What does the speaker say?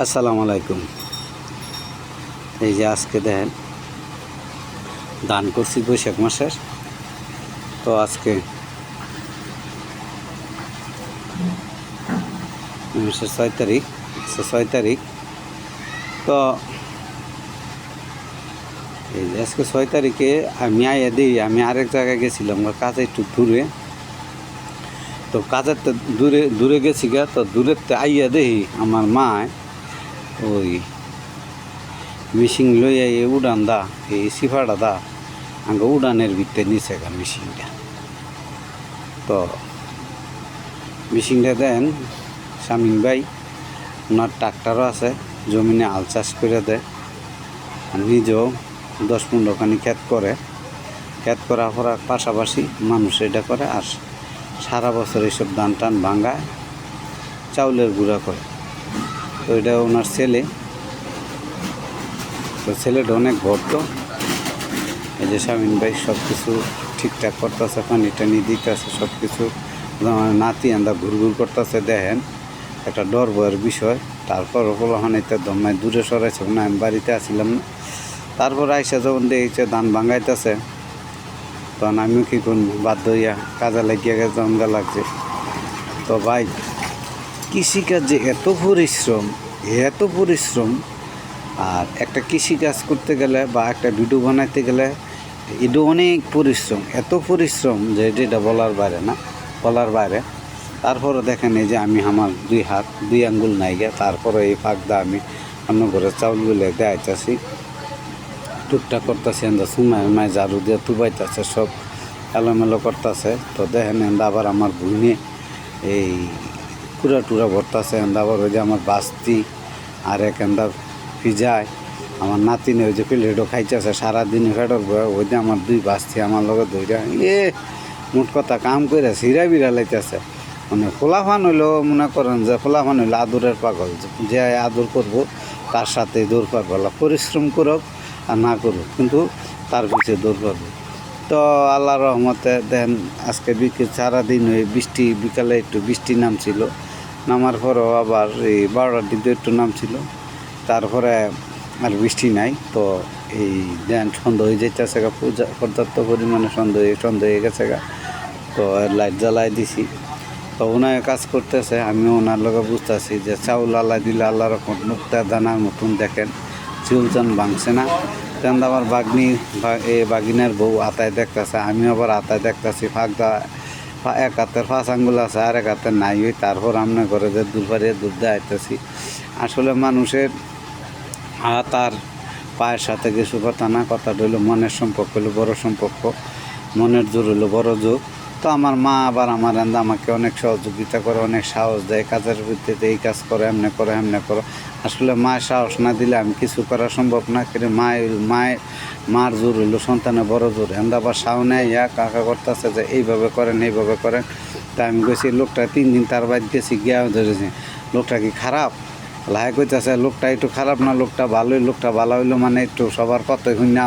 আসসালামু আলাইকুম। এই যে আজকে দেখেন, দান করছি বৈশাখ মাসের। তো আজকে ছয় তারিখ ছয় তারিখ। তো এই যে আজকে ছয় তারিখে আমি আইয়া দিই, আমি আরেক জায়গায় গেছিলাম কাছে একটু দূরে। তো কাজের তো দূরে দূরে গেছি গা, তো দূরের তো আইয়া দেখি আমার মা ওই মেশিন লইয়া এই উড়ান দা এই সিফাটা দা আগে উড়ানের ভিতরে নিচে গা মেশিনটা তো মেশিনটা দেন শামিন ভাই ওনার ট্রাক্টারও আছে জমিনে আল চাষ করে দেয় নিজেও দশ পনেরোখানি ক্ষেত করে ক্ষেত করা করার পাশাপাশি মানুষ এটা করে আর সারা বছর এইসব ধান টান ভাঙ্গায় চাউলের গুঁড়া করে তো এটা ওনার ছেলে। তো ছেলেটা অনেক ভর্ত এই যে স্বামীন ভাই সব কিছু ঠিকঠাক করতেছে, পানি টানি দিতেছে সব কিছু নাতি আন্দা ঘুর ঘুর করতেছে, দেখেন। একটা ডর ভয়ের বিষয়। তারপর ওখানে তো দমায় দূরে সরাইছে না আমি বাড়িতে আসছিলাম না। তারপর আইসা যখন দেখছে ধান ভাঙাইতেছে, তখন আমিও কী করব? বাধ্য হইয়া কাজে লাগিয়ে গেছে জমগা লাগছে। তো ভাই কৃষিকাজ এত পরিশ্রম এত পরিশ্রম, আর একটা কৃষিকাজ করতে গেলে বা একটা ভিডিও বানাইতে গেলে এটা অনেক পরিশ্রম, এত পরিশ্রম যে এটা বলার বাইরে না, বলার বাইরে। তারপরে দেখেন এই যে আমি আমার দুই হাত, দুই আঙ্গুল নাই গে, তারপরে এই ফাঁকদা আমি অন্য ঘরে চাউলগুলো দেখাইতেছি টুকটাক করতেছে এন্দা সুমায় মায় ঝাড়ু দিয়ে তুবাইতেছে সব এলোমেলো করতেছে। তো দেখেন এন্দা আবার আমার ভুইনে এই কুড়া টুরা ভরতেছে এন্দা ওই যে আমার বাস্তি আর এক এন্দা ফিজায় আমার নাতিনে ওই যে প্লেটও খাইতেছে সারাদিন ফেটর ওই যে আমার দুই বাস্তি আমার লগে ধৈরা এ, মোট কথা কাম করে সিরা বিরা লাইতেছে। মানে খোলাফান হইলেও মনে করেন যে খোলাফান হইলে আদরের পাগল, যে আদর করব, তার সাথে দৌড় পাগল পরিশ্রম করুক আর না করুক, কিন্তু তার পিছিয়ে দৌড় পাবো তো আল্লাহ রহমতে দেন, আজকে বিকেল সারাদিন ওই বৃষ্টি, বিকালে একটু বৃষ্টি নামছিল। নামার পরেও আবার এই বারোটার দিকে একটু নামছিল তারপরে আর বৃষ্টি নাই, তো এই দেন সন্ধ্যা হয়ে যাইতেছে গা, পূজা পর্যাপ্ত পরিমাণে সন্ধ্যা হয়ে হয়ে গেছে গা, তো লাইট জ্বালাই দিছি। তো ওনার কাজ করতেছে, আমি ওনার লগে বুঝতেছি যে চাউল আল্লাহ দিলে আল্লাহ রকম মুক্তা দানার মতন দেখেন চিউলচান ভাঙছে না। তেন আমার বাগনি এ বাগিনার বউ আতায় দেখতেছে, আমিও আবার আতায় দেখতেছি ফাঁকদা এক হাতের ফাঁস আঙ্গুল আছে আর এক হাতের নাই। হই তারপর আমরা করে যে দুপারে দুধ দেখাইতেছি আসলে মানুষের হাত আর পায়ের সাথে কিছু কথা না কথা হইল মনের সম্পর্ক হলো বড় সম্পর্ক। মনের জোর হলো বড় জোর। তো আমার মা আবার আমার এন্দা আমাকে অনেক সহযোগিতা করে, অনেক সাহস দেয়, কাজের ভিত্তিতে এই কাজ করো, এমনি করো এমনি করো। আসলে মায়ের সাহস না দিলে আমি কিছু করা সম্ভব না কিন্তু মায়ের মায়ের মার জোর হইল, সন্তানের বড় জোর। এন্দা আবার সাউনে ইয়া কাকা করতেছে যে এইভাবে করেন এইভাবে করেন। তা আমি গেছি লোকটা তিন দিন তার বাদ গেছি, গিয়া ধরেছি। লোকটা কি খারাপ? লাহে কইতেছে, লোকটা একটু খারাপ না, লোকটা ভালোই, লোকটা ভালো হইল মানে একটু সবার কথা শুনে